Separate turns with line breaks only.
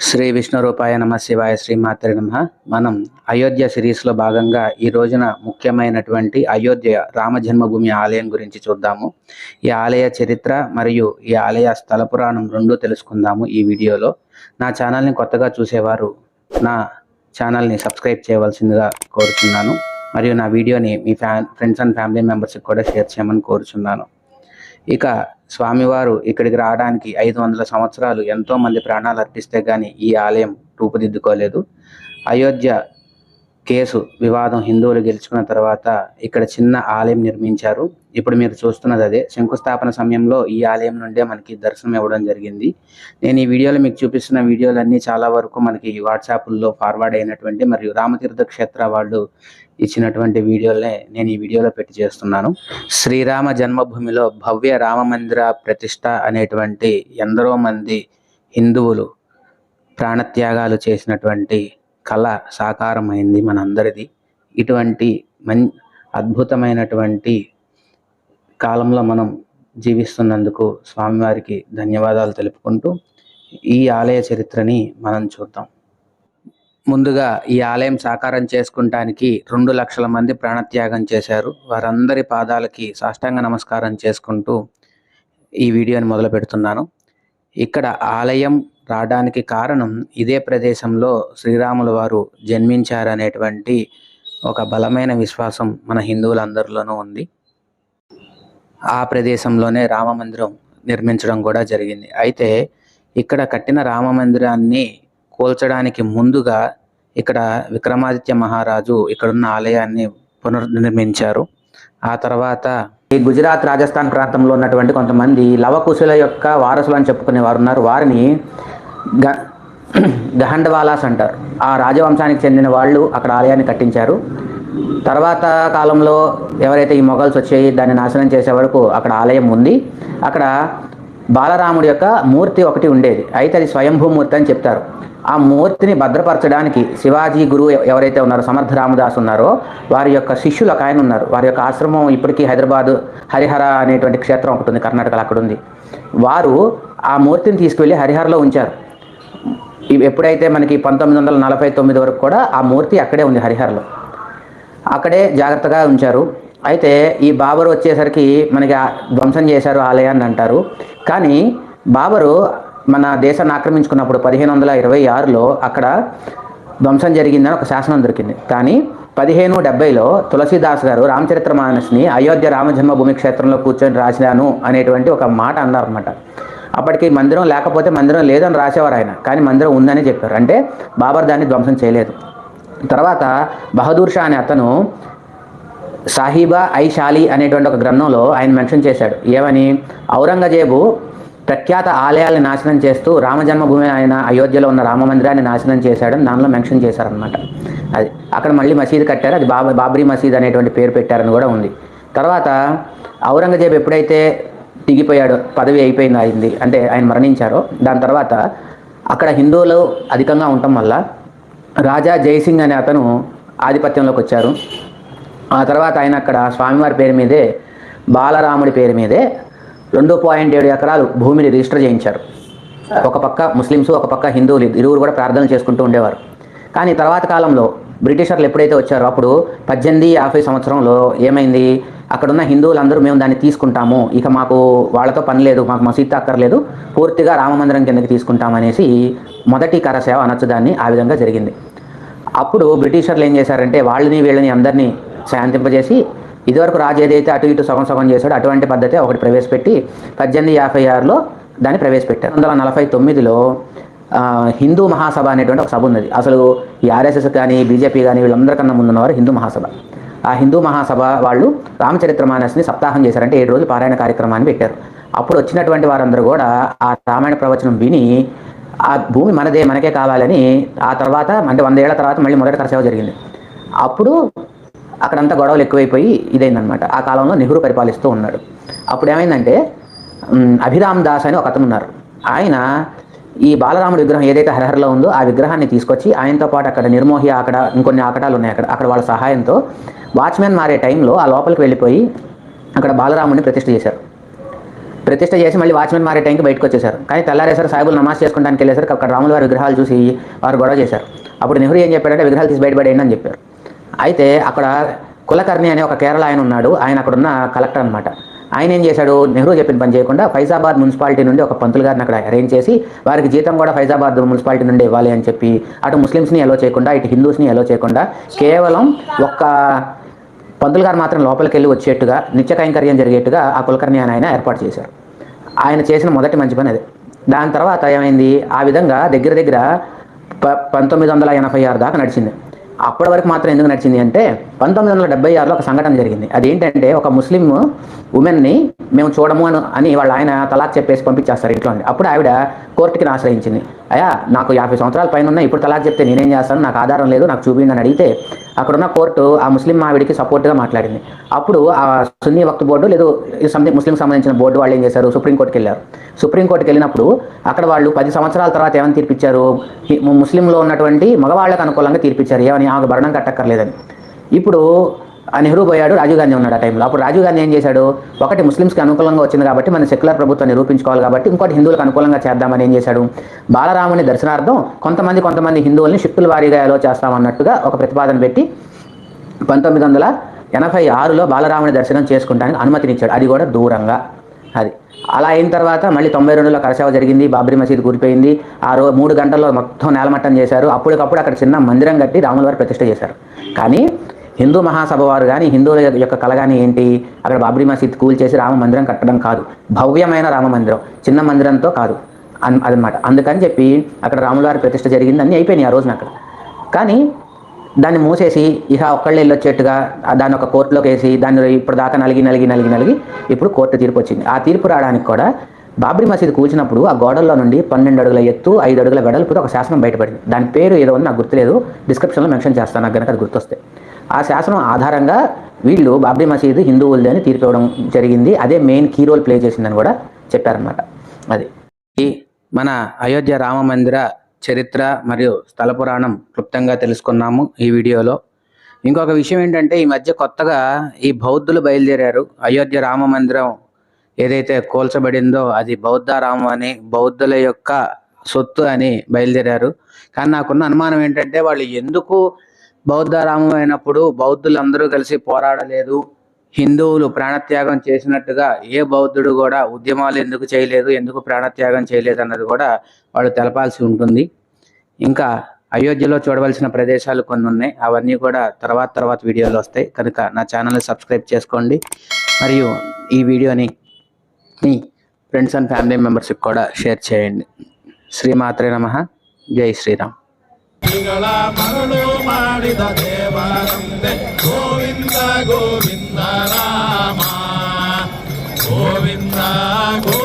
శ్రీ విష్ణు రూపాయ నమ శివాయ శ్రీమాత్రి నమ. మనం అయోధ్య సిరీస్లో భాగంగా ఈ రోజున ముఖ్యమైనటువంటి అయోధ్య రామ జన్మభూమి ఆలయం గురించి చూద్దాము. ఈ ఆలయ చరిత్ర మరియు ఈ ఆలయ స్థల పురాణం రెండు తెలుసుకుందాము ఈ వీడియోలో. నా ఛానల్ని కొత్తగా చూసేవారు నా ఛానల్ని సబ్స్క్రైబ్ చేయవలసిందిగా కోరుతున్నాను మరియు నా వీడియోని మీ ఫ్యా ఫ్రెండ్స్ అండ్ ఫ్యామిలీ మెంబర్స్కి కూడా షేర్ చేయమని కోరుచున్నాను. ఇక స్వామివారు ఇక్కడికి రావడానికి ఐదు వందల సంవత్సరాలు ఎంతో మంది ప్రాణాలు అర్పిస్తే కానీ ఈ ఆలయం రూపుదిద్దుకోలేదు. అయోధ్య కేసు వివాదం హిందువులు గెలుచుకున్న తర్వాత ఇక్కడ చిన్న ఆలయం నిర్మించారు. ఇప్పుడు మీరు చూస్తున్నది అదే. శంకుస్థాపన సమయంలో ఈ ఆలయం నుండే మనకి దర్శనం ఇవ్వడం జరిగింది. నేను ఈ వీడియోలో మీకు చూపిస్తున్న వీడియోలన్నీ చాలా వరకు మనకి వాట్సాప్లో ఫార్వర్డ్ అయినటువంటి మరియు రామతీర్థ క్షేత్ర వాళ్ళు ఇచ్చినటువంటి వీడియోలనే నేను ఈ వీడియోలో పెట్టి చేస్తున్నాను. శ్రీరామ జన్మభూమిలో భవ్య రామ మందిర ప్రతిష్ట అనేటువంటి ఎందరో మంది హిందువులు ప్రాణత్యాగాలు చేసినటువంటి కళ సాకారమైంది మనందరిది. ఇటువంటి మన్ అద్భుతమైనటువంటి కాలంలో మనం జీవిస్తున్నందుకు స్వామివారికి ధన్యవాదాలు తెలుపుకుంటూ ఈ ఆలయ చరిత్రని మనం చూద్దాం. ముందుగా ఈ ఆలయం సాకారం చేసుకుంటానికి రెండు లక్షల మంది ప్రాణత్యాగం చేశారు. వారందరి పాదాలకి సాష్టాంగ నమస్కారం చేసుకుంటూ ఈ వీడియోని మొదలు పెడుతున్నాను ఇక్కడ ఆలయం రావడానికి కారణం ఇదే ప్రదేశంలో శ్రీరాముల వారు జన్మించారనేటువంటి ఒక బలమైన విశ్వాసం మన హిందువులందరిలోనూ ఉంది. ఆ ప్రదేశంలోనే రామ మందిరం నిర్మించడం కూడా జరిగింది. అయితే ఇక్కడ కట్టిన రామ మందిరాన్ని కూల్చడానికి ముందుగా ఇక్కడ విక్రమాదిత్య మహారాజు ఇక్కడున్న ఆలయాన్ని పునర్నిర్మించారు. ఆ తర్వాత ఈ గుజరాత్ రాజస్థాన్ ప్రాంతంలో ఉన్నటువంటి కొంతమంది లవకుశుల యొక్క వారసులు అని చెప్పుకునే వారు ఉన్నారు వారిని గ గహండవాలాస్ అంటారు. ఆ రాజవంశానికి చెందిన వాళ్ళు అక్కడ ఆలయాన్ని కట్టించారు. తర్వాత కాలంలో ఎవరైతే ఈ మొఘల్స్ వచ్చాయి దాన్ని నాశనం చేసే వరకు అక్కడ ఆలయం ఉంది అక్కడ బాలరాముడి యొక్క మూర్తి ఒకటి ఉండేది. అయితే అది స్వయంభూ మూర్తి అని చెప్తారు. ఆ మూర్తిని భద్రపరచడానికి శివాజీ గురువు ఎవరైతే ఉన్నారో సమర్థ రామదాస్ ఉన్నారో వారి యొక్క శిష్యులు ఒక ఆయన ఉన్నారు. వారి యొక్క ఆశ్రమం ఇప్పటికీ హైదరాబాద్ హరిహర అనేటువంటి క్షేత్రం ఒకటి ఉంది కర్ణాటకలో అక్కడ ఉంది. వారు ఆ మూర్తిని తీసుకువెళ్ళి హరిహరలో ఉంచారు. ఎప్పుడైతే మనకి పంతొమ్మిది వందల నలభై తొమ్మిది వరకు కూడా ఆ మూర్తి అక్కడే ఉంది హరిహరలో. అక్కడే జాగ్రత్తగా ఉంచారు. అయితే ఈ బాబరు వచ్చేసరికి మనకి ఆ ధ్వంసం చేశారు ఆలయాన్ని అంటారు. కానీ బాబరు మన దేశాన్ని ఆక్రమించుకున్నప్పుడు పదిహేను వందల ఇరవై ఆరులో అక్కడ ధ్వంసం జరిగిందని ఒక శాసనం దొరికింది. కానీ పదిహేను డెబ్బైలో తులసీదాస్ గారు రామచరిత్ర మానస్ని అయోధ్య రామజన్మభూమి క్షేత్రంలో కూర్చొని రాసినాను అనేటువంటి ఒక మాట అన్నారన్నమాట. అప్పటికి మందిరం లేకపోతే మందిరం లేదని రాసేవారు ఆయన. కానీ మందిరం ఉందని చెప్పారు. అంటే బాబర్ దాన్ని ధ్వంసం చేయలేదు. తర్వాత బహదూర్ షా అనే అతను సాహిబా ఐ షాలి అనేటువంటి ఒక గ్రంథంలో ఆయన మెన్షన్ చేశాడు. ఏమని? ఔరంగజేబు ప్రఖ్యాత ఆలయాలను నాశనం చేస్తూ రామ జన్మభూమి ఆయన అయోధ్యలో ఉన్న రామ మందిరాన్ని నాశనం చేశాడని దానిలో మెన్షన్ చేశారనమాట అది అక్కడ మళ్ళీ మసీదు కట్టారు. అది బాబా బాబ్రీ మసీద్ అనేటువంటి పేరు పెట్టారని కూడా ఉంది. తర్వాత ఔరంగజేబు ఎప్పుడైతే దిగిపోయాడు పదవి అయిపోయింది అయింది. అంటే ఆయన మరణించారు. దాని తర్వాత అక్కడ హిందువులు అధికంగా ఉండటం వల్ల రాజా జయసింగ్ అనే అతను ఆధిపత్యంలోకి వచ్చారు. ఆ తర్వాత ఆయన అక్కడ స్వామివారి పేరు మీదే బాలరాముడి పేరు మీదే రెండు పాయింట్ ఏడు ఎకరాలు భూమిని రిజిస్టర్ చేయించారు. ఒక పక్క ముస్లిమ్స్ ఒక పక్క హిందువులు ఇరువురు కూడా ప్రార్థనలు చేసుకుంటూ ఉండేవారు. కానీ తర్వాత కాలంలో బ్రిటిషర్లు ఎప్పుడైతే వచ్చారో అప్పుడు పద్దెనిమిది యాభై సంవత్సరంలో ఏమైంది? అక్కడున్న హిందువులందరూ మేము దాన్ని తీసుకుంటాము. ఇక మాకు వాళ్ళతో పని లేదు మాకు మసీద్ అక్కర్లేదు. పూర్తిగా రామ మందిరం కిందకి తీసుకుంటామనేసి మొదటి కరసేవ అనొచ్చు దాన్ని ఆ విధంగా జరిగింది. అప్పుడు బ్రిటిషర్లు ఏం చేశారంటే వాళ్ళని వీళ్ళని అందరినీ శాంతింపజేసి ఇదివరకు రాజు ఏదైతే అటు ఇటు సగం సగం చేశాడో అటువంటి పద్ధతి ఒకటి ప్రవేశపెట్టి పద్దెనిమిది యాభై ఆరులో దాన్ని ప్రవేశపెట్టారు. వందల నలభై తొమ్మిదిలో హిందూ మహాసభ అనేటువంటి ఒక సభ ఉన్నది. అసలు ఈ ఆర్ఎస్ఎస్ కానీ బీజేపీ కానీ వీళ్ళందరికన్నా ముందున్నవారు హిందూ మహాసభ. ఆ హిందూ మహాసభ వాళ్ళు రామచరిత్ర మానస్ని సప్తాహం చేశారంటే ఏడు రోజులు పారాయణ కార్యక్రమాన్ని పెట్టారు. అప్పుడు వచ్చినటువంటి వారందరూ కూడా ఆ రామాయణ ప్రవచనం విని ఆ భూమి మనదే మనకే కావాలని ఆ తర్వాత అంటే వంద ఏళ్ళ తర్వాత మళ్ళీ మొదటి కరసేవ జరిగింది. అప్పుడు అక్కడంతా గొడవలు ఎక్కువైపోయి ఇదైందనమాట ఆ కాలంలో నెహ్రూ పరిపాలిస్తూ ఉన్నాడు. అప్పుడు ఏమైందంటే అభిరామ్ దాస్ అని ఒక అతను ఉన్నారు ఆయన ఈ బాలరాముడి విగ్రహం ఏదైతే హరహరలో ఉందో ఆ విగ్రహాన్ని తీసుకొచ్చి ఆయనతో పాటు అక్కడ నిర్మోహి అక్కడ ఇంకొన్ని ఆకటాలు ఉన్నాయి అక్కడ అక్కడ వాళ్ళ సహాయంతో వాచ్మెన్ మారే టైంలో ఆ లోపలికి వెళ్ళిపోయి అక్కడ బాలరాముడిని ప్రతిష్ఠ చేశారు. ప్రతిష్ట చేసి మళ్ళీ వాచ్మెన్ మారే టైంకి బయటకు వచ్చేసారు కానీ తెల్లారేసారు సాయిబులు నమాజ్ చేసుకోవడానికి వెళ్ళేసరికి అక్కడ రాముల వారి విగ్రహాలు చూసి వారు గొడవ చేశారు. అప్పుడు నెహ్రూ ఏం చెప్పాడంటే విగ్రహాలు తీసి బయటపడేయండి అని చెప్పారు. అయితే అక్కడ కులకర్ణి అనే ఒక కేరళ ఆయన ఉన్నాడు. ఆయన అక్కడ ఉన్న కలెక్టర్ అనమాట ఆయన ఏం చేశాడు? నెహ్రూ చెప్పిన పని చేయకుండా ఫైజాబాద్ మున్సిపాలిటీ నుండి ఒక పంతులు గారిని అక్కడ అరేంజ్ చేసి వారికి జీతం కూడా ఫైజాబాద్ మున్సిపాలిటీ నుండి ఇవ్వాలి అని చెప్పి అటు ముస్లిమ్స్ని ఎలో చేయకుండా ఇటు హిందూస్ని ఎలో చేయకుండా కేవలం ఒక్క పంతులు గారు మాత్రం లోపలికి వెళ్ళి వచ్చేట్టుగా నిత్య కైంకర్యం జరిగేట్టుగా ఆ కులకర్ణి అని ఆయన ఏర్పాటు చేశారు. ఆయన చేసిన మొదటి మంచి పని అదే. దాని తర్వాత ఏమైంది? ఆ విధంగా దగ్గర దగ్గర ప పంతొమ్మిది వందల ఎనభై ఆరు దాకా నడిచింది. అప్పటి వరకు మాత్రం ఎందుకు నడిచింది అంటే పంతొమ్మిది వందల డెబ్బై ఆరులో ఒక సంఘటన జరిగింది. అదేంటంటే ఒక ముస్లిం ఉమెన్ని మేము చూడము అని అని వాళ్ళ ఆయన తలాక్ చెప్పేసి పంపించేస్తారు ఇంట్లో అప్పుడు ఆవిడ కోర్టుకి ఆశ్రయించింది. అయ్యా నాకు యాభై సంవత్సరాల పైన ఉన్నాయి ఇప్పుడు తలాక్ చెప్తే నేనేం చేస్తాను? నాకు ఆధారం లేదు నాకు చూపిండి అని అడిగితే అక్కడున్న కోర్టు ఆ ముస్లిం మావిడికి సపోర్ట్గా మాట్లాడింది. అప్పుడు ఆ సున్నీ వక్త్ బోర్డు లేదు సంథింగ్ ముస్లిం సంబంధించిన బోర్డు వాళ్ళు ఏం చేశారు? సుప్రీంకోర్టుకి వెళ్ళారు. సుప్రీంకోర్టుకి వెళ్ళినప్పుడు అక్కడ వాళ్ళు పది సంవత్సరాల తర్వాత ఏమని తీర్పిచ్చారు? ముస్లింలో ఉన్నటువంటి మగవాళ్ళకు అనుకూలంగా తీర్పిచ్చారు. ఏమని? ఆమె భరణం కట్టక్కర్లేదని. ఇప్పుడు ఆ నెహ్రూ పోయాడు. రాజీవ్ గాంధీ ఉన్నాడు ఆ టైంలో. అప్పుడు రాజీవ్ గాంధీ ఏం చేశాడు? ఒకటి ముస్లిమ్స్కి అనుకూలంగా వచ్చింది కాబట్టి మన సెక్యులర్ ప్రభుత్వం నిరూపించుకోవాలి కాబట్టి ఇంకోటి హిందువులకు అనుకూలంగా చేద్దామని ఏం చేశాడు? బాలరాముని దర్శనార్థం కొంతమంది కొంతమంది హిందువుల్ని షిఫ్టుల వారీగా ఎలా చేస్తామన్నట్టుగా ఒక ప్రతిపాదన పెట్టి పంతొమ్మిది వందల ఎనభై ఆరులో బాలరాముని దర్శనం చేసుకుంటానికి అనుమతినిచ్చాడు. అది కూడా దూరంగా. అది. అలా అయిన తర్వాత మళ్ళీ తొంభై రెండులో కరసేవ జరిగింది. బాబ్రీ మసీద్ కూలిపోయింది ఆ రో మూడు గంటల్లో మొత్తం నేలమట్టం చేశారు. అప్పటికప్పుడు అక్కడ చిన్న మందిరం కట్టి రాములవారి ప్రతిష్ట చేశారు. కానీ హిందూ మహాసభ వారు కానీ హిందువుల యొక్క కళ కానీ ఏంటి? అక్కడ బాబ్రీ మసీద్ కూల్చేసి రామ మందిరం కట్టడం కాదు. భవ్యమైన రామ మందిరం చిన్న మందిరంతో కాదు. అన్ అదనమాట. అందుకని చెప్పి అక్కడ రాములవారి ప్రతిష్ట జరిగింది అన్నీ అయిపోయినాయి ఆ రోజున అక్కడ. కానీ దాన్ని మూసేసి ఇహ ఒక్కళ్ళు వెళ్ళొచ్చేట్టుగా దాన్ని ఒక కోర్టులోకి వేసి దాన్ని ఇప్పుడు దాకా నలిగి నలిగి నలిగి నలిగి ఇప్పుడు కోర్టు తీర్పు వచ్చింది. ఆ తీర్పు రావడానికి కూడా బాబ్రీ మసీద్ కూల్చినప్పుడు ఆ గోడల్లో నుండి పన్నెండు అడుగుల ఎత్తు ఐదు అడుగుల వెడల్పుతో ఒక శాసనం బయటపడింది. దాని పేరు ఏదో ఉంది నాకు గుర్తులేదు. డిస్క్రిప్షన్లో మెన్షన్ చేస్తాను నాకు కనుక అది గుర్తొస్తే. ఆ శాసనం ఆధారంగా వీళ్ళు బాబ్రీ మసీద్ హిందువులది అని తీర్పు ఇవ్వడం జరిగింది. అదే మెయిన్ కీ రోల్ ప్లే చేసిందని కూడా చెప్పారనమాట అది. ఈ మన అయోధ్య రామ మందిర చరిత్ర మరియు స్థల పురాణం క్లుప్తంగా తెలుసుకున్నాము ఈ వీడియోలో. ఇంకొక విషయం ఏంటంటే ఈ మధ్య కొత్తగా ఈ బౌద్ధులు బయలుదేరారు. అయోధ్య రామ మందిరం ఏదైతే కోల్చబడిందో అది బౌద్ధ రామ అని బౌద్ధుల యొక్క సొత్తు అని బయలుదేరారు. కానీ నాకున్న అనుమానం ఏంటంటే వాళ్ళు ఎందుకు బౌద్ధ రామం అయినప్పుడు బౌద్ధులు అందరూ కలిసి పోరాడలేదు. హిందువులు ప్రాణత్యాగం చేసినట్టుగా ఏ బౌద్ధుడు కూడా ఉద్యమాలు ఎందుకు చేయలేదు ఎందుకు ప్రాణత్యాగం చేయలేదు అన్నది కూడా వాళ్ళు తెలపాల్సి ఉంటుంది. ఇంకా అయోధ్యలో చూడవలసిన ప్రదేశాలు కొన్ని ఉన్నాయి. అవన్నీ కూడా తర్వాత తర్వాత వీడియోలు వస్తాయి. కనుక నా ఛానల్ని సబ్స్క్రైబ్ చేసుకోండి. మరియు ఈ వీడియోని మీ ఫ్రెండ్స్ అండ్ ఫ్యామిలీ మెంబర్స్కి కూడా షేర్ చేయండి. శ్రీమాత్రే నమ. జై శ్రీరామ్.
ಭಕ್ತಿಗಳ ಮರಳು ಮಾಡಿದ ದೇವರಂದೆ ಗೋವಿಂದ ಗೋವಿಂದ ರಾಮ ಗೋವಿಂದ ಗೋ